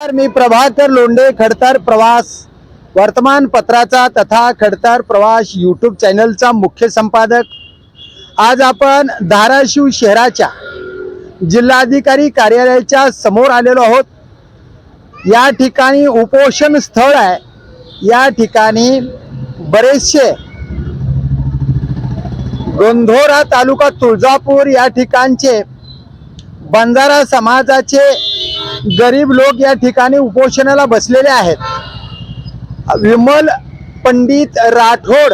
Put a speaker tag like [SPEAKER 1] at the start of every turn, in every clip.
[SPEAKER 1] मी प्रभाकर लोंडे खडतर प्रवास वर्तमानपत्राचा तथा खडतर प्रवास यूट्यूब चॅनलचा मुख्य संपादक. आज आपण धाराशिव शहराच्या जिल्हाधिकारी कार्यालयाच्या समोर आलेलो आहोत. या ठिकाणी उपोषण स्थळ आहे. या ठिकाणी बरेचसे गोंधोरा तालुका तुळजापूर या ठिकाणचे बंजारा समाजाचे गरीब लोक या ठिकाणी उपोषणाला बसलेले आहेत. विमल पंडित राठोड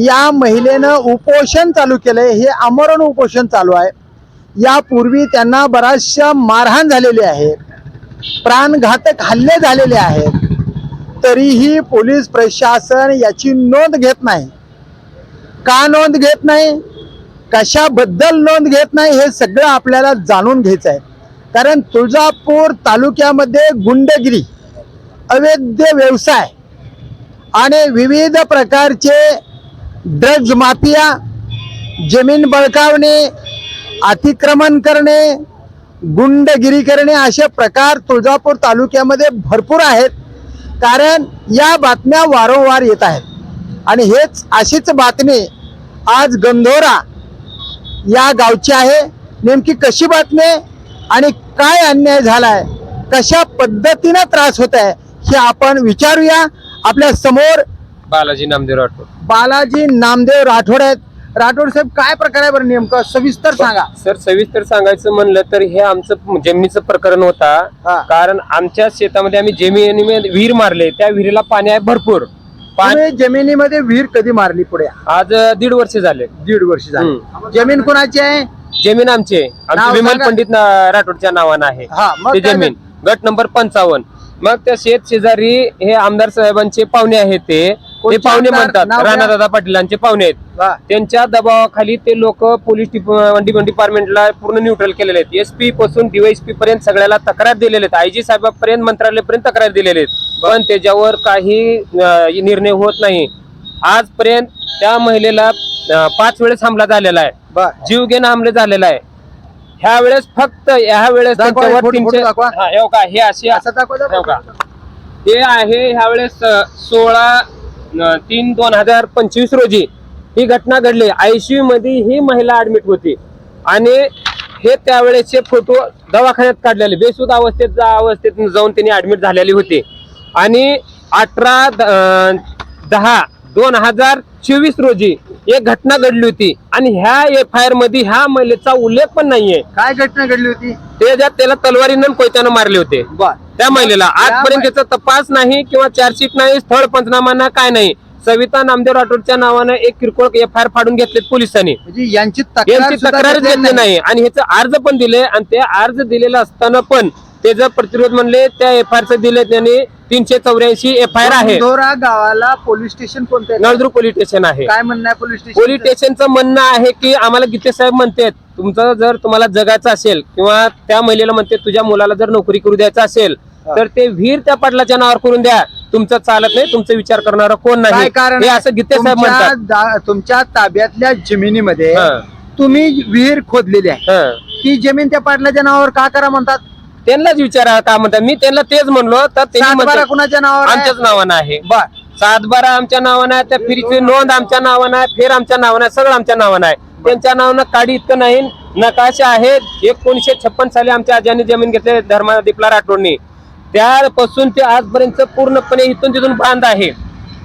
[SPEAKER 1] या महिलेनं उपोषण चालू केलंय. हे आमरण उपोषण चालू आहे. यापूर्वी त्यांना बऱ्याचशा मारहाण झालेली आहे. प्राणघातक हल्ले झालेले आहेत. तरीही पोलीस प्रशासन याची नोंद घेत नाही. का नोंद घेत नाही? कशाबद्दल नोंद घेत नाही? हे सगळं आपल्याला जाणून घ्यायचं आहे. कारण तुळजापूर तालुक्यामध्ये गुंडगिरी अवैध व्यवसाय आणि विविध प्रकारचे ड्रग्ज माफिया जमीन बळकावणे अतिक्रमण करणे गुंडगिरी करणे असे प्रकार तुळजापूर तालुक्यामध्ये भरपूर आहेत. कारण या बातम्या वारंवार येत आहेत. आणि हेच अशीच बातमी आज गंधोरा या गावची आहे. नेमकी कशी बातमी आहे? आणि काय अन्याय झालाय कशा पद्धतीनं त्रास होत आहे हे आपण विचारूया आपल्यासमोर
[SPEAKER 2] बालाजी नामदेव राठोड.
[SPEAKER 1] बालाजी नामदेव राठोड आहेत. राठोड साहेब काय प्रकार आहे बरं नेमकं? सविस्तर सांगा.
[SPEAKER 2] सर सविस्तर सांगायचं म्हणलं तर हे आमचं जमिनीचं प्रकरण. होता. कारण आमच्या शेतामध्ये आम्ही जमिनीमध्ये विहीर मारले. त्या विहिरीला पाणी आहे भरपूर. पाणी
[SPEAKER 1] जमिनीमध्ये विहीर कधी मारली पुढे?
[SPEAKER 2] आज दीड वर्ष झाले.
[SPEAKER 1] दीड वर्ष झाली. जमीन कोणाची आहे?
[SPEAKER 2] जमीन आमचे.
[SPEAKER 1] नाव
[SPEAKER 2] आमचे विमल
[SPEAKER 1] सांगा.
[SPEAKER 2] पंडित ना- राठोडच्या नावानं आहे.
[SPEAKER 1] हा मग
[SPEAKER 2] ते
[SPEAKER 1] काय
[SPEAKER 2] जमीन. गट नंबर पंचावन्न. मग त्या शेत शेजारी हे आमदार साहेबांचे पाहुणे आहेत ते. ते
[SPEAKER 1] कोणचे
[SPEAKER 2] पाहुणे
[SPEAKER 1] आमदार?
[SPEAKER 2] म्हणतात.
[SPEAKER 1] नाव.
[SPEAKER 2] राणादादा पाटीलांचे पाहुणे आहेत.
[SPEAKER 1] वा.
[SPEAKER 2] त्यांच्या दबावाखाली ते लोक पोलीस डिपार्टमेंटला पूर्ण न्यूट्रल केलेले आहेत. एसपी पासून डीवायसपी पर्यंत सगळ्याला तक्रार दिलेले आहेत. आयजी साहेबांपर्यंत मंत्रालयापर्यंत तक्रार दिलेले आहेत. पण त्याच्यावर काही अं, निर्णय होत नाही. आजपर्यंत त्या महिलेला अं, पाच वेळेस हमला झालेला आहे. जीवघेण हमले झालेला आहे. ह्या वेळेस फक्त ह्या वेळेस
[SPEAKER 1] दाखवा,
[SPEAKER 2] त्यांच्यावर
[SPEAKER 1] फोटो-
[SPEAKER 2] तीनशे
[SPEAKER 1] फोटो दाखवा.
[SPEAKER 2] हा, हे हे असे
[SPEAKER 1] असं दाखवा
[SPEAKER 2] हो. का? हे आहे ह्या वेळेस सोळा अं, तीन दोन हजार पंचवीस रोजी ही घटना घडली. आयसीयू मध्ये ही महिला ऍडमिट होती. आणि हे त्यावेळेसचे फोटो दवाखान्यात काढलेले. बेसूद अवस्थेत अवस्थेत जाऊन त्यांनी ऍडमिट झालेली होती. आणि अठरा द- अं, दहा दोन हजार चोवीस रोजी एक घटना घडली होती. आणि ह्या एफ आय आरमध्ये ह्या महिलेचा उल्लेख पण नाहीये.
[SPEAKER 1] काय घटना घडली होती?
[SPEAKER 2] त्याच्यात त्याला तलवारीनं कोयत्यानं मारले होते. त्या महिलेला. आजपर्यंत त्याचा तपास नाही किंवा चार्जशीट नाही स्थळ पंचनामा नाही काय नाही. सविता नामदेव राठोडच्या नावानं एक किरकोळ एफ आय आर फाडून घेतलेत पोलिसांनी.
[SPEAKER 1] म्हणजे यांची तक्रार
[SPEAKER 2] तक्रारच घेतली नाही. आणि ह्याचा अर्ज पण दिले. आणि ते अर्ज दिलेला असताना पण त्याचा प्रतिरोध म्हणले त्या एफ आय आर दिले त्यांनी. तीनशे चौऱ्याऐंशी एफ आय आर आहे.
[SPEAKER 1] गावाला पोलीस स्टेशन कोणतं आहे?
[SPEAKER 2] नळदूर पोलीस स्टेशन आहे.
[SPEAKER 1] काय म्हणणं आहे पोलीस स्टेशन
[SPEAKER 2] पोलीस स्टेशनचं म्हणणं आहे की आम्हाला गीते साहेब म्हणतात तुमचं जर तुम्हाला जगायचं असेल किंवा त्या महिलेला म्हणते तुझ्या मुलाला जर नोकरी करू द्यायचं असेल. तर ते वीर त्या पाटलाच्या नावावर करून द्या. तुमचं चालत नाही तुमचा विचार करणारा कोण
[SPEAKER 1] काय
[SPEAKER 2] नाही
[SPEAKER 1] कारण?
[SPEAKER 2] हे
[SPEAKER 1] आहे?
[SPEAKER 2] असं गीते साहेब
[SPEAKER 1] तुमच्या
[SPEAKER 2] म्हणतात.
[SPEAKER 1] दा- तुमच्या ताब्यातल्या जमिनीमध्ये
[SPEAKER 2] हा,
[SPEAKER 1] तुम्ही विहीर खोदलेली आहे.
[SPEAKER 2] हा.
[SPEAKER 1] ती जमीन त्या पाटलाच्या नावावर का करा म्हणतात?
[SPEAKER 2] त्यांनाच विचारा का म्हणतात? मी त्यांना तेच म्हणलो तर त्यांनी
[SPEAKER 1] सातबारा
[SPEAKER 2] म्हणतात,
[SPEAKER 1] कुणाच्या नावावर आहे?
[SPEAKER 2] आमच्याच नावानं आहे.
[SPEAKER 1] बर.
[SPEAKER 2] सातबारा आमच्या नावानं आहे त्या फिरीची नोंद आमच्या नावानं आहे फेर आमच्या नावानं आहे सगळं आमच्या नावानं आहे. त्यांच्या नावानं काडी इतकं नाही नकाशे आहेत. एकोणीशे छप्पन साली आमच्या आजाने जमीन घेतले धर्मा दिपला राठोडनी. त्यापासून ते आजपर्यंत पूर्णपणे इथून तिथून बांध आहे.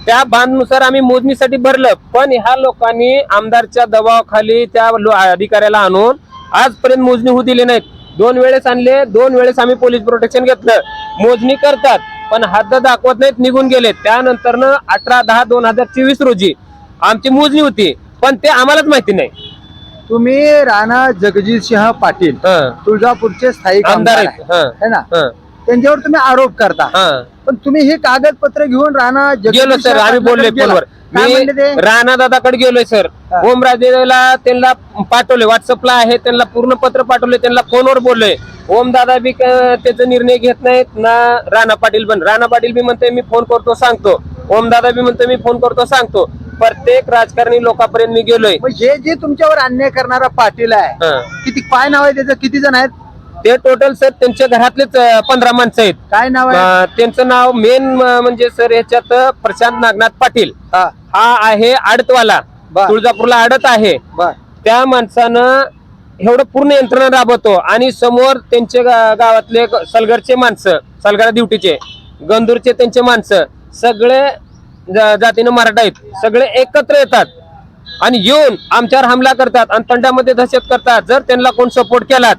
[SPEAKER 2] त्या बांधनुसार आम्ही मोजणीसाठी भरलं. पण ह्या लोकांनी आमदारच्या दबावाखाली त्या लो- अधिकाऱ्याला आणून आजपर्यंत मोजणी होऊ दिली नाहीत. दोन वेळेस आणले दोन वेळेस आम्ही पोलीस प्रोटेक्शन घेतलं. मोजणी करतात पण हद्द दाखवत नाहीत निघून गेले. त्यानंतर अठरा दहा दोन हजार चोवीस रोजी आमची मोजणी होती पण ते आम्हालाच माहिती नाही.
[SPEAKER 1] तुम्ही राणा जगजित सिंह पाटील. तुळजापूरचे स्थायिक
[SPEAKER 2] आमदार आहेत.
[SPEAKER 1] आहे
[SPEAKER 2] हं,
[SPEAKER 1] ना? त्यांच्यावर तुम्ही आरोप करता.
[SPEAKER 2] हं.
[SPEAKER 1] पण तुम्ही हे कागदपत्र घेऊन राणा
[SPEAKER 2] गेलो सर आम्ही
[SPEAKER 1] पाटलाकडे
[SPEAKER 2] फोनवर. मी राणा दादाकडे गेलोय सर. ओमराजेला त्यांना पाठवले व्हॉट्सअपला आहे त्यांना पूर्ण पत्र पाठवले त्यांना फोनवर बोललोय. ओम दादा बी त्याचा निर्णय घेत नाहीत ना राणा पाटील पण. राणा पाटील बी म्हणते मी फोन करतो सांगतो. ओम दादा बी म्हणते मी फोन करतो सांगतो. प्रत्येक राजकारणी लोकांपर्यंत मी गेलोय.
[SPEAKER 1] हे जे तुमच्यावर अन्याय करणारा पाटील आहे. किती काय नाव आहे त्याचं? किती जण आहेत?
[SPEAKER 2] ते टोटल सर त्यांच्या घरातलेच पंधरा माणसं आहेत.
[SPEAKER 1] काय नाव आहे?
[SPEAKER 2] अं, त्यांचं नाव मेन म्हणजे सर याच्यात प्रशांत नागनाथ पाटील.
[SPEAKER 1] हा.
[SPEAKER 2] हा आहे आडतवाला.
[SPEAKER 1] बर.
[SPEAKER 2] तुळजापूरला आडत आहे.
[SPEAKER 1] बर.
[SPEAKER 2] त्या माणसानं एवढं पूर्ण यंत्रणा राबवतो आणि समोर त्यांचे गा- गावातले ग- सलगरचे माणसं सलगरा ड्युटीचे गंदूरचे त्यांचे माणसं सगळे जा- जातीनं मराठा आहेत. सगळे एकत्र येतात आणि येऊन आमच्यावर हमला करतात आणि तंडामध्ये दहशत करतात. जर त्यांना कोण सपोर्ट केलात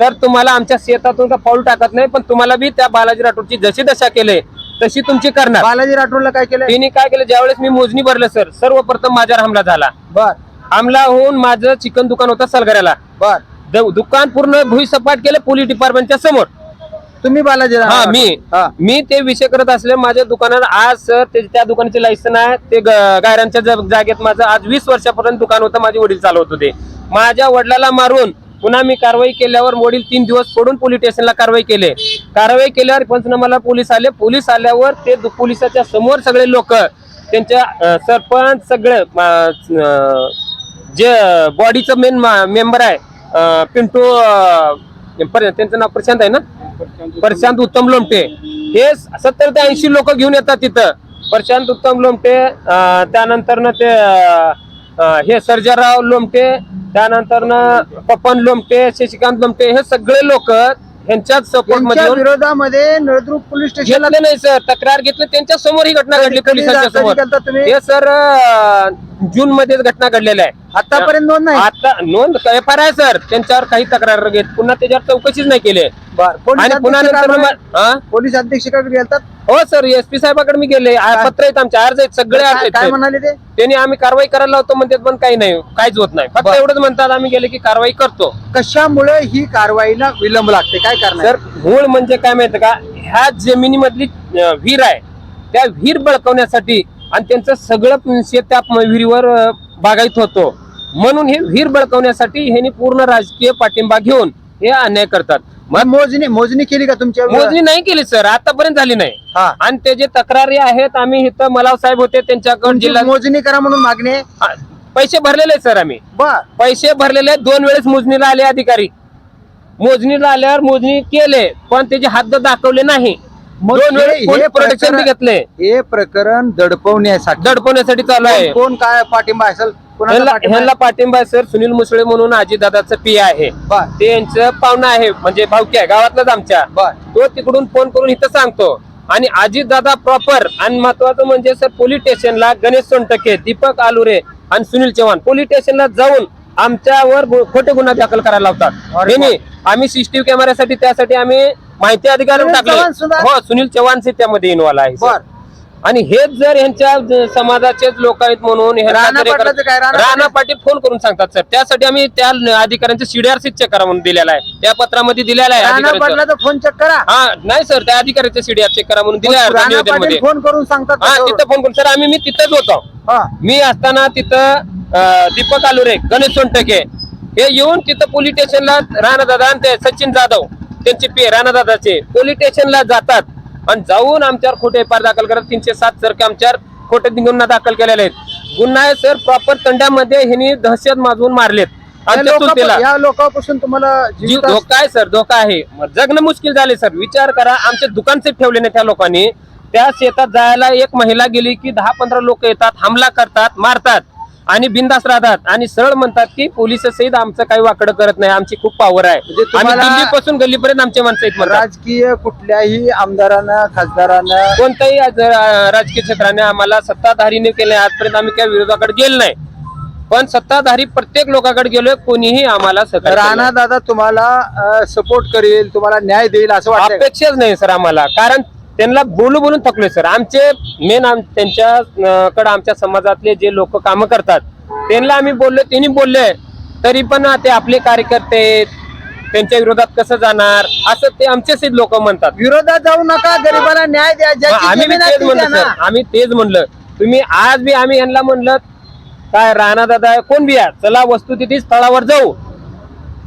[SPEAKER 2] तर तुम्हाला आमच्या शेतातून का पाऊल टाकत नाही पण तुम्हाला बी त्या बालाजी राठोडची जशी दशा केले तशी तुमची करणार.
[SPEAKER 1] बालाजी राठोडला काय केलं?
[SPEAKER 2] त्यांनी काय केलं? ज्यावेळेस मी मोजणी भरलं सर सर्वप्रथम माझ्यावर हमला झाला.
[SPEAKER 1] बर.
[SPEAKER 2] हमला होऊन माझं चिकन दुकान होतं सलगऱ्याला.
[SPEAKER 1] बर.
[SPEAKER 2] द- दुकान पूर्ण भुईसपाट केलं पोलीस डिपार्टमेंटच्या समोर.
[SPEAKER 1] तुम्ही बालाजी
[SPEAKER 2] हा
[SPEAKER 1] राठोड.
[SPEAKER 2] मी.
[SPEAKER 1] हा.
[SPEAKER 2] मी ते विषय करत असले माझ्या दुकानात आज सर ते- त्या दुकानाचे लायसन आहे ते ग- गायरांच्या जागेत माझं आज वीस वर्षापर्यंत दुकान होतं माझे वडील चालवत होते. माझ्या वडिलाला मारून पुन्हा मी कारवाई केल्यावर वडील तीन दिवस पडून पोलीस स्टेशनला कारवाई केले. कारवाई केल्यावर पंचनामाला पोलीस आले. पोलीस आल्यावर ते दु- पोलिसाच्या समोर सगळे लोक त्यांच्या सरपंच सगळे जे बॉडीचं मेन मेंबर आहे पिंटू त्यांचं नाव प्रशांत आहे ना? प्रशांत उत्तम लोमटे. हे सत्तर ते ऐंशी लोक घेऊन येतात तिथं. प्रशांत उत्तम लोमटे त्यानंतर ना ते हे सर्जाराव लोमटे त्यानंतर ना पपन लोमटे शशिकांत लोमटे हे सगळे लोक ह्यांच्याच सपोर्टमध्ये
[SPEAKER 1] विरोधामध्ये नळदुर्ग पोलीस स्टेशनला
[SPEAKER 2] घेतले नाही सर तक्रार घेतली त्यांच्यासमोर ही घटना घडली पोलिसांच्या समोर? हे सर जून मध्येच घटना घडलेल्या आहे.
[SPEAKER 1] आतापर्यंत नोंद नाही.
[SPEAKER 2] आता नोंद एफ आर आहे सर? त्यांच्यावर काही तक्रार घेत पुन्हा त्याच्यावर चौकशीच नाही केली.
[SPEAKER 1] बर पोलीस
[SPEAKER 2] आणि पुन्हा नंतर मग- हा?
[SPEAKER 1] पोलीस अधीक्षकाकडे गेलतात?
[SPEAKER 2] हो सर एस पी साहेबाकडे मी गेले. आ- पत्र आहेत आमचे अर्ज आहेत सगळे अर्ज
[SPEAKER 1] काय
[SPEAKER 2] आहेत
[SPEAKER 1] काय
[SPEAKER 2] साहेब.
[SPEAKER 1] म्हणाले ते?
[SPEAKER 2] त्यांनी आम्ही कारवाई करायला लावतो म्हणतात पण काही नाही काहीच होत नाही. फक्त
[SPEAKER 1] बरं.
[SPEAKER 2] एवढंच म्हणतात आम्ही गेले की कारवाई करतो.
[SPEAKER 1] कशामुळे ही कारवाईला विलंब लागते? काय करणार
[SPEAKER 2] सर मूळ म्हणजे काय माहिती का? ह्या जमिनीमधली अं, विहीर आहे. त्या विहीर बळकवण्यासाठी आणि त्यांचं सगळं त्या विहिरीवर बागायत होतो. म्हणून हे विहीर बळकवण्यासाठी ह्यांनी पूर्ण राजकीय पाठिंबा घेऊन हे अन्याय करतात.
[SPEAKER 1] मग मोजणी मोजणी केली का तुमच्या
[SPEAKER 2] मोजणी नाही केली सर. आतापर्यंत झाली नाही.
[SPEAKER 1] हा.
[SPEAKER 2] आणि ते जे तक्रारी आहेत आम्ही इथं मलाव साहेब होते त्यांच्याकडे
[SPEAKER 1] तुमची
[SPEAKER 2] जिल्हा
[SPEAKER 1] मोजणी करा म्हणून मागणी
[SPEAKER 2] पैसे भरलेले सर आम्ही. पैसे भरलेले दोन वेळेस मोजणीला आले अधिकारी. मोजणीला आल्यावर मोजणी केले पण त्याचे हात दाखवले नाही.
[SPEAKER 1] मग
[SPEAKER 2] दोन
[SPEAKER 1] हे-
[SPEAKER 2] वेळेस
[SPEAKER 1] हे
[SPEAKER 2] प्रोटेक्शन
[SPEAKER 1] प्रकरण-
[SPEAKER 2] घेतले
[SPEAKER 1] हे प्रकरण दडपवण्यासाठी.
[SPEAKER 2] दडपवण्यासाठी चालू आहे.
[SPEAKER 1] कोण काय पाठिंबा असेल कोणाचा
[SPEAKER 2] ह्यांना
[SPEAKER 1] पाठिंबा
[SPEAKER 2] सर सुनील मुसळे म्हणून अजितदादाचं पी आहे.
[SPEAKER 1] बर.
[SPEAKER 2] ते यांचं पाहुणा आहे म्हणजे भावकी आहे गावातलाच आमच्या.
[SPEAKER 1] बर.
[SPEAKER 2] तो तिकडून फोन करून इथं सांगतो. आणि अजित दादा प्रॉपर आणि महत्वाचं म्हणजे सर पोलीस स्टेशनला गणेश सोनटके दीपक आलुरे आणि सुनील चव्हाण. पोलीस स्टेशनला जाऊन आमच्यावर गु- खोटे गुन्हा दाखल करायला लावतात.
[SPEAKER 1] अरे
[SPEAKER 2] आम्ही सीसीटीव्ही कॅमेऱ्यासाठी त्यासाठी आम्ही माहिती अधिकारी
[SPEAKER 1] सुनील
[SPEAKER 2] टाकले
[SPEAKER 1] चव्हाण सुद्धा?
[SPEAKER 2] हो सुनील चव्हाण से त्यामध्ये इन्व्हॉल्व आहे सर.
[SPEAKER 1] बर.
[SPEAKER 2] आणि हेच जर यांच्या ज- समाजाचेच लोक आहेत म्हणून
[SPEAKER 1] राणा
[SPEAKER 2] हे
[SPEAKER 1] पाटलाचं
[SPEAKER 2] करत-
[SPEAKER 1] काय? राणा
[SPEAKER 2] राणा पाटील फोन करून सांगतात सर त्यासाठी आम्ही त्या अधिकाऱ्यांचं सीडीआर चेक करा म्हणून दिलेला आहे. त्या पत्रामध्ये दिलेला आहे
[SPEAKER 1] राणा
[SPEAKER 2] अधिकाऱ्यांचं.
[SPEAKER 1] पाटलाचा फोन चेक करा.
[SPEAKER 2] हा नाही सर त्या अधिकाऱ्याचे सीडीआर चेक करा म्हणून दिले
[SPEAKER 1] राणा
[SPEAKER 2] निवेदन
[SPEAKER 1] पाटील
[SPEAKER 2] मध्ये
[SPEAKER 1] फोन करून सांगतात
[SPEAKER 2] हा
[SPEAKER 1] त्याच्यावर.
[SPEAKER 2] तिथं फोन करून. सर आम्ही मी तिथंच होतो.
[SPEAKER 1] हा.
[SPEAKER 2] मी असताना तिथं अं, दीपक आलुरे गणेश सोनटके हे येऊन तिथं पोलीस स्टेशनला राणा दादा आणि ते सचिन जाधव त्यांचे पे राणा दादाचे पोलीस स्टेशनला जातात. आणि जाऊन आमच्यावर खोटे एफ दाखल करत तीनशे सात सर आमच्यावर खोटे गुन्हा दाखल केलेले आहेत. गुन्हा आहे सर प्रॉपर तंड्यामध्ये ह्यांनी दहशत माजवून मारलेत.
[SPEAKER 1] या लोकांपासून तुम्हाला
[SPEAKER 2] जीव धोका आहे सर धोका आहे. जगणं मुश्किल झाले सर. विचार करा आमचे दुकानचे ठेवले नाही त्या लोकांनी. त्या शेतात जायला एक महिला गेली की दहा पंधरा लोक येतात हमला करतात मारतात. आणि बिंदास राहतात. आणि सरळ म्हणतात की पोलीस सहित आमचं काही वाकडं करत नाही. आमची खूप पॉवर आहे.
[SPEAKER 1] म्हणजे
[SPEAKER 2] आम्ही दिल्लीपासून गल्लीपर्यंत आमचे माणसं आहेत
[SPEAKER 1] राजकीय कुठल्याही आमदारानं खासदारानं
[SPEAKER 2] कोणत्याही राजकीय क्षेत्राने आम्हाला सत्ताधारीने केले. आजपर्यंत आम्ही त्या विरोधाकडे गेलो नाही. पण सत्ताधारी प्रत्येक लोकांकडे गेलोय कोणीही आम्हाला
[SPEAKER 1] राणा. दादा तुम्हाला सपोर्ट करेल तुम्हाला न्याय देईल असं वाटतं
[SPEAKER 2] अपेक्षाच नाही सर आम्हाला. कारण त्यांना बोलू बोलून थकलोय सर. आमचे मेन त्यांच्या कडे आमच्या समाजातले जे लोक कामं करतात त्यांना आम्ही बोललो त्यांनी बोलले तरी पण ते आपले कार्यकर्ते आहेत, त्यांच्या विरोधात कसं जाणार असं ते आमचेच लोक म्हणतात.
[SPEAKER 1] विरोधात जाऊ नका गरिबाला न्याय द्या
[SPEAKER 2] आम्ही बी तेच म्हणलं सर. आम्ही तेच म्हणलं. तुम्ही आज बी आम्ही यांना म्हणलं काय राणा दादा कोण बिया चला वस्तू तिथे स्थळावर जाऊ.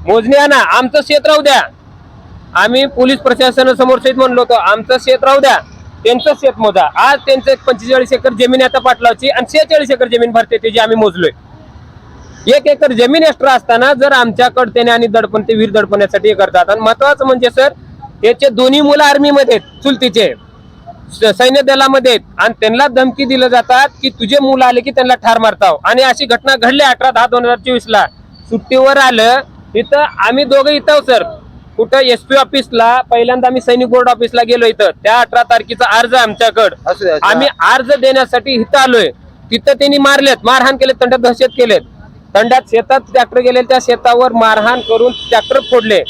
[SPEAKER 2] मोजणी आणा. आमचं शेत राहू द्या. आम्ही पोलीस प्रशासनासमोर शेत म्हणलो होतो आमचं शेत राहू द्या त्यांचं शेत मोजा. आज त्यांचं एक पंचेचाळीस एकर जमीन आता पाटलावची आणि शेहेचाळीस एकर जमीन भरते त्याची आम्ही मोजलोय. एक एकर जमीन एक्स्ट्रा असताना जर आमच्याकडे त्याने आणि दडपण ते वीर दडपण्यासाठी हे करतात. आणि महत्वाचं म्हणजे सर याचे दोन्ही मुलं आर्मीमध्ये आहेत चुलतीचे. सैन्य दलामध्ये आहेत. आणि त्यांना धमकी दिलं जातात की तुझे मुलं आले की त्यांना ठार मारताव. आणि अशी घटना घडली अठरा दहा दोन हजार चोवीस ला सुट्टीवर आलं इथं आम्ही दोघं इथं सर. कुठं एस पी ऑफिसला पहिल्यांदा आम्ही सैनिक बोर्ड ऑफिसला गेलो इथं. त्या अठरा तारखेचा अर्ज आहे आमच्याकडं. आम्ही अर्ज देण्यासाठी इथं आलोय. तिथं त्यांनी मारलेत. मारहाण केले तंडात दहशत केलेत. तंडात शेतात ट्रॅक्टर गेले त्या शेतावर मारहाण करून ट्रॅक्टर फोडले.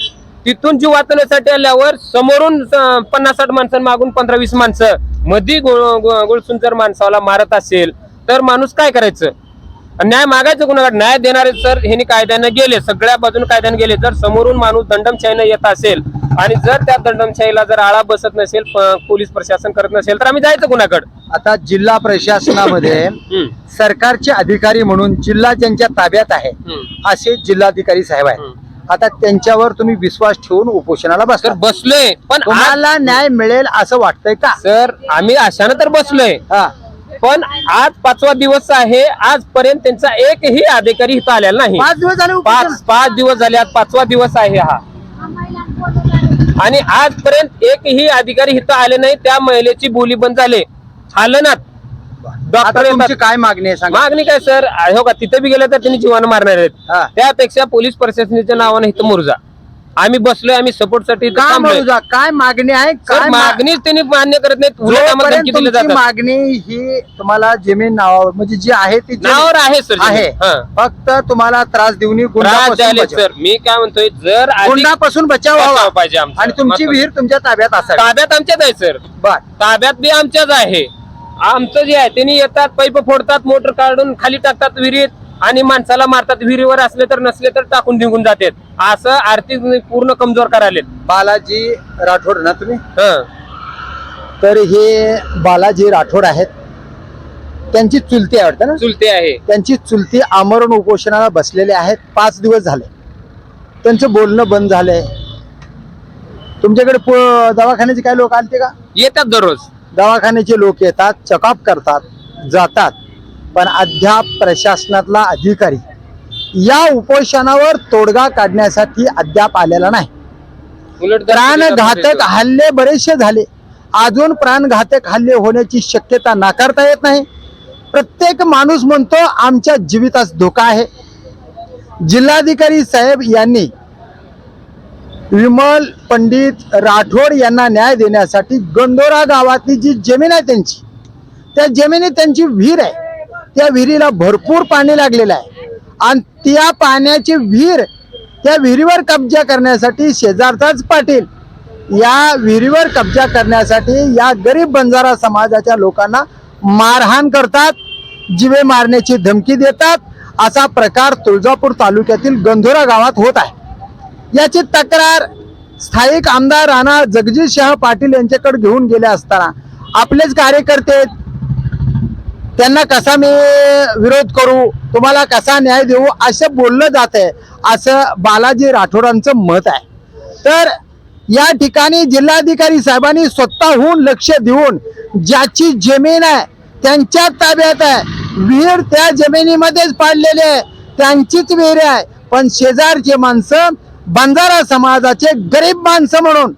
[SPEAKER 2] तिथून जीव वाचवण्यासाठी आल्यावर समोरून पन्नास साठ माणसं मागून पंधरा वीस माणसं. मधी गुळ- गुळ- गुळसून जर माणसाला मारत असेल. तर माणूस काय करायचं? न्याय मागायचं कुणाकडे न्याय देणारे सर ह्यांनी कायद्याने गेले सगळ्या बाजूने कायद्याने गेले. जर समोरून माणूस दंडमशाहीनं येत असेल आणि जर त्या दंडमशाहीला जर आळा बसत नसेल पोलीस प्रशासन करत नसेल तर आम्ही जायचं कुणाकडे?
[SPEAKER 1] आता जिल्हा प्रशासनामध्ये सरकारचे अधिकारी म्हणून जिल्हा ज्यांच्या ताब्यात आहे असे जिल्हाधिकारी साहेब आहेत. आता त्यांच्यावर तुम्ही विश्वास ठेवून उपोषणाला बसता.
[SPEAKER 2] बसलोय पण
[SPEAKER 1] तुम्हाला न्याय मिळेल असं वाटतंय का?
[SPEAKER 2] सर आम्ही अशानं तर बसलोय.
[SPEAKER 1] हा.
[SPEAKER 2] पण आज पाचवा दिवस आहे. आजपर्यंत त्यांचा एकही अधिकारी इथं आलेला नाही.
[SPEAKER 1] पाच दिवस झाले.
[SPEAKER 2] पाच पाच दिवस झाले. आज पाचवा दिवस आहे हा. आणि आजपर्यंत एकही अधिकारी इथं आले नाही. त्या महिलेची बोली बंद झाली. हालनात डॉक्टर.
[SPEAKER 1] काय मागणी आहे? सांगा.
[SPEAKER 2] मागणी काय सर हो का तिथे बी गेलं तर त्यांनी जीवानं मारणार आहेत. त्यापेक्षा पोलीस प्रशासनाच्या नावाने इथं मुरजा. आम्ही बसलोय आम्ही सपोर्टसाठी इथं
[SPEAKER 1] का
[SPEAKER 2] थांबलोय.
[SPEAKER 1] मरुजा काय मागणी आहे?
[SPEAKER 2] सर
[SPEAKER 1] काय मा-
[SPEAKER 2] मागणीच त्यांनी मान्य करत नाहीत. उलट आम्हाला
[SPEAKER 1] जोपर्यंत
[SPEAKER 2] धमकी दिली
[SPEAKER 1] तुमची
[SPEAKER 2] जातात.
[SPEAKER 1] मागणी ही तुम्हाला जमीन नावावर म्हणजे जी आहे ती जमीन
[SPEAKER 2] नावावर आहे सर
[SPEAKER 1] आहे.
[SPEAKER 2] हा.
[SPEAKER 1] फक्त तुम्हाला त्रास देऊन
[SPEAKER 2] त्रास
[SPEAKER 1] गुंडापासून
[SPEAKER 2] द्यायले
[SPEAKER 1] बचाव.
[SPEAKER 2] सर. मी काय म्हणतोय जर अधिक
[SPEAKER 1] गुंडापासून बचाव
[SPEAKER 2] बचाव
[SPEAKER 1] व्हावा
[SPEAKER 2] पाहिजे आमचा.
[SPEAKER 1] आणि तुमची
[SPEAKER 2] महत्वाचं.
[SPEAKER 1] विहीर तुमच्या ताब्यात असावी.
[SPEAKER 2] ताब्यात आमच्याच आहे सर.
[SPEAKER 1] बर.
[SPEAKER 2] ताब्यात बी आमच्याच आहे. आमचं जे आहे त्यांनी येतात पैप फोडतात मोटर काढून खाली टाकतात विहिरीत. आणि माणसाला मारतात विहिरीवर असले तर नसले तर टाकून निघून जातात. असं आर्थिक पूर्ण कमजोर करायलेत
[SPEAKER 1] बालाजी राठोड ना तुम्ही?
[SPEAKER 2] हं.
[SPEAKER 1] तर हे बालाजी राठोड आहेत. त्यांची चुलती आहे वाटतं ना?
[SPEAKER 2] चुलते आहे.
[SPEAKER 1] त्यांची चुलती आमरण उपोषणाला बसलेले आहेत. पाच दिवस झाले. त्यांचं बोलणं बंद झालंय. तुमच्याकडे पो- दवाखान्याचे काय लोक आलते का?
[SPEAKER 2] येतात दररोज.
[SPEAKER 1] दवाखान्याचे लोक येतात चेकअप करतात जातात. पण अद्याप प्रशासनातला अधिकारी या उपोषणावर तोडगा काढण्यासाठी अद्याप आलेला नाही. प्राणघातक हल्ले बरेचसे झाले. अजून प्राणघातक हल्ले होण्याची शक्यता नाकारता येत नाही. प्रत्येक माणूस म्हणतो आमच्या जीवितास धोका आहे. जिल्हाधिकारी साहेब यांनी विमल पंडित राठोड यांना न्याय देण्यासाठी गंडोरा गावातली जी जमीन आहे त्यांची त्या जमिनीत त्यांची विहीर आहे. त्या विहिरीला भरपूर पाणी लागलेलं आहे. आणि त्या पाण्याची विहीर त्या विहिरीवर कब्जा करण्यासाठी शेजारचाच पाटील या विहिरीवर कब्जा करण्यासाठी या गरीब बंजारा समाजाच्या लोकांना मारहाण करतात जिवे मारण्याची धमकी देतात. असा प्रकार तुळजापूर तालुक्यातील गंधोरा गावात होत आहे. याची तक्रार स्थायिक आमदार राणा जगजीतशहा पाटील यांच्याकडे घेऊन गेले असताना आपलेच कार्यकर्ते आहेत, त्यांना कसा मी विरोध करू तुम्हाला कसा न्याय देऊ असं बोललं जात आहे. असं बालाजी राठोडांचं मत आहे. तर या ठिकाणी जिल्हाधिकारी साहेबांनी स्वतःहून लक्ष देऊन ज्याची जमीन आहे त्यांच्या ताब्यात आहे. विहीर त्या जमिनीमध्येच पाडलेली आहे. त्यांचीच विहीर आहे. पण शेजारचे माणसं बंजारा समाजाचे गरीब माणसं म्हणून.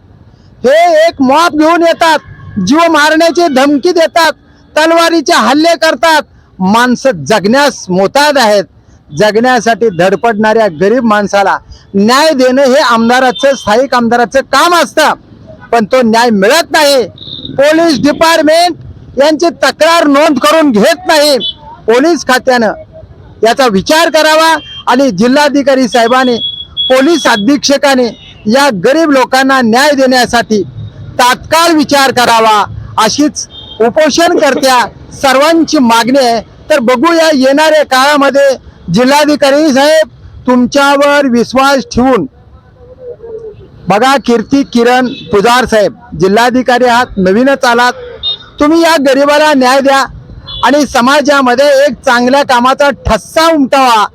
[SPEAKER 1] हे एक मॉप घेऊन येतात. जीव मारण्याची धमकी देतात. तलवारीचे हल्ले करतात. माणसं जगण्यास मोताद आहेत. जगण्यासाठी धडपडणाऱ्या गरीब माणसाला न्याय देणं हे आमदाराचं स्थायिक आमदाराचं काम असतं. पण तो न्याय मिळत नाही. पोलीस डिपार्टमेंट यांची तक्रार नोंद करून घेत नाही. पोलीस खात्यानं याचा विचार करावा आणि जिल्हाधिकारी साहेबांनी पोलीस अधीक्षकाने या गरीब लोकांना न्याय देण्यासाठी तात्काळ विचार करावा अशीच उपोषणकर्त्या सर्वांची मागणी आहे. तर बघूया येणाऱ्या काळामध्ये जिल्हाधिकारी साहेब तुमच्यावर विश्वास ठेवून. बघा कीर्ती किरण पुजार साहेब जिल्हाधिकारी आहात नवीनच आलात. तुम्ही या गरिबाला न्याय द्या आणि समाजामध्ये एक चांगल्या कामाचा ठस्सा उमटावा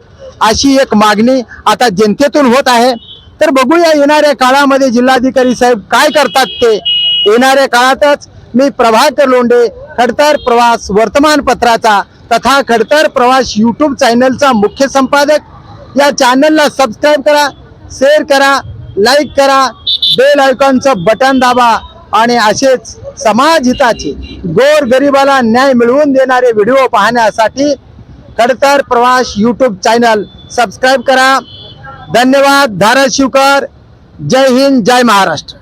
[SPEAKER 1] अशी एक मागणी आता जनतेतून होत आहे. तर बघूया येणाऱ्या काळामध्ये जिल्हाधिकारी साहेब काय करतात ते. येणाऱ्या काळातच मी प्रभाकर लोंडे खडतर प्रवास वर्तमानपत्राचा तथा खडतर प्रवास यूट्यूब चॅनलचा मुख्य संपादक. या चॅनलला सबस्क्राईब करा शेअर करा लाईक करा बेल आयकॉनचं बटन दाबा आणि असेच समाज हिताचे गोर गरिबाला न्याय मिळवून देणारे व्हिडिओ पाहण्यासाठी खडतर प्रवास यूट्यूब चॅनल सबस्क्राईब करा. धन्यवाद धाराशिवकर. जय हिंद जय महाराष्ट्र.